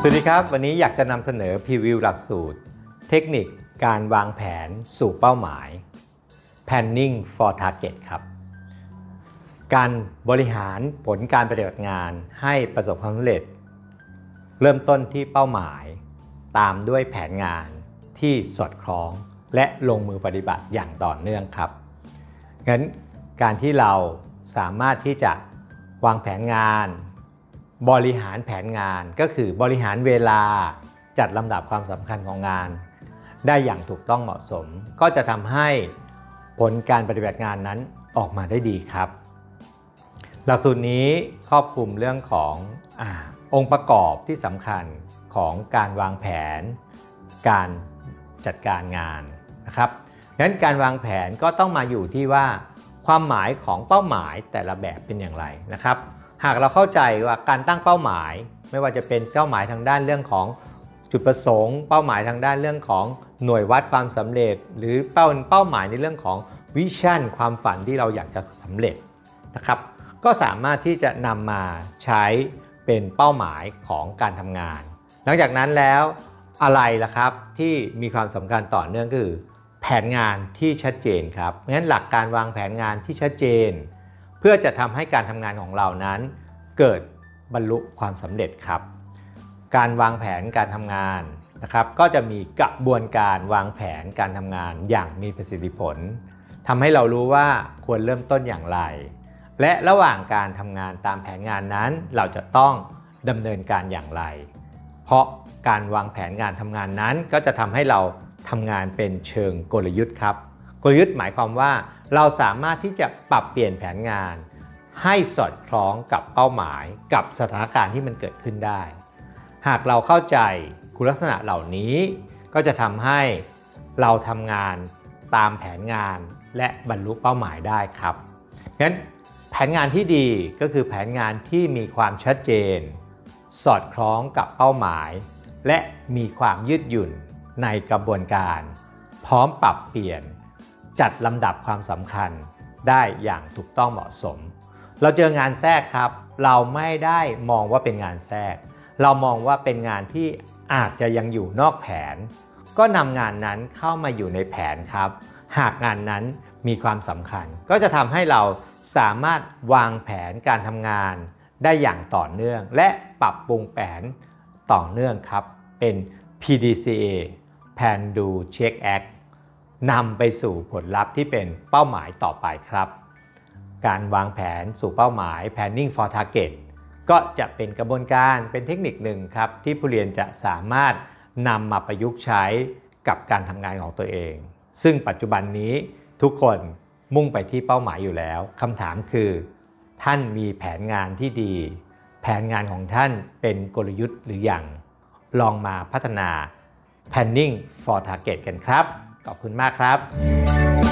สวัสดีครับ วันนี้อยากจะนำเสนอพรีวิวหลักสูตร เทคนิคการวางแผนสู่เป้าหมาย planning for target ครับ การบริหารผลการปฏิบัติงานให้ประสบความสำเร็จ เริ่มต้นที่เป้าหมาย ตามด้วยแผนงานที่สอดคล้องและลงมือปฏิบัติอย่างต่อเนื่องครับ งั้นการที่เราสามารถที่จะวางแผนงาน บริหารแผนงานก็คือบริหารเวลาจัดลำดับความสำคัญของงาน ได้อย่างถูกต้องเหมาะสม ก็จะทำให้ผลการปฏิบัติงานนั้นออกมาได้ดีครับ หลักสูตรนี้ครอบคลุมเรื่องของอองค์ประกอบที่สำคัญของการวางแผน การจัดการงานนะครับงั้นการวางแผนก็ต้องมาอยู่ที่ว่า ความหมายของเป้าหมายแต่ละแบบเป็นอย่างไรนะครับ หากเราเข้าใจว่าการตั้งเป้าหมาย ไม่ว่าจะเป็นเป้าหมายทางด้านเรื่องของจุดประสงค์ เป้าหมายทางด้านเรื่องของหน่วยวัดความสำเร็จ หรือเป้าเป้าหมายในเรื่องของวิชั่นความฝันที่เราอยากจะสำเร็จนะครับ ก็สามารถที่จะนำมาใช้เป็นเป้าหมายของการทำงาน หลังจากนั้นแล้วอะไรล่ะครับที่มีความสำคัญต่อเนื่องคือ แผนงานที่ชัดเจนครับงั้นหลักการวางแผนงานที่ชัดเจน เพื่อจะทำให้การทำงานของเรานั้น เกิดบรรลุความสำเร็จครับ การวางแผนการทำงานนะครับ ก็จะมีกระบวนการวางแผนการทำงานอย่างมีประสิทธิผลทำให้เรารู้ว่าควรเริ่มต้นอย่างไร และระหว่างการทำงานตามแผนงานนั้น เราจะต้องดำเนินการอย่างไร เพราะการวางแผนงานทำงานนั้นก็จะทำให้เราทำงานเป็นเชิงกลยุทธ์ครับ กลยุทธ์หมายความว่า เราสามารถที่จะปรับเปลี่ยนแผนงาน ให้สอดคล้องกับเป้าหมาย กับสถานการณ์ที่มันเกิดขึ้นได้ หากเราเข้าใจคุณลักษณะเหล่านี้ ก็จะทำให้เราทำงานตามแผนงานและบรรลุเป้าหมายได้ครับงั้นแผนงานที่ดีก็คือแผนงานที่มีความชัดเจน สอดคล้องกับเป้าหมาย และมีความยืดหยุ่นในกระบวนการ พร้อมปรับเปลี่ยน จัดลำดับความสำคัญได้อย่างถูกต้องเหมาะสม เราเจองานแทรกครับ เราไม่ได้มองว่าเป็นงานแทรก เรามองว่าเป็นงานที่อาจจะยังอยู่นอกแผน ก็นำงานนั้นเข้ามาอยู่ในแผนครับ หากงานนั้นมีความสำคัญ ก็จะทำให้เราสามารถวางแผนการทำงานได้อย่างต่อเนื่อง และปรับปรุงแผนต่อเนื่องครับ เป็น PDCA Plan Do Check Act นำไปสู่ผลลัพธ์ที่เป็นเป้าหมายต่อไปครับ การวางแผนสู่เป้าหมาย planning for target ก็จะเป็นกระบวนการเป็นเทคนิคหนึ่งครับ ที่ผู้เรียนจะสามารถนำมาประยุกต์ใช้กับการทำงานของตัวเอง ซึ่งปัจจุบันนี้ทุกคนมุ่งไปที่เป้าหมายอยู่แล้วคำถามคือ ท่านมีแผนงานที่ดี แผนงานของท่านเป็นกลยุทธ์หรืออยังลองมาพัฒนา planning for target กันครับ ขอบคุณมากครับ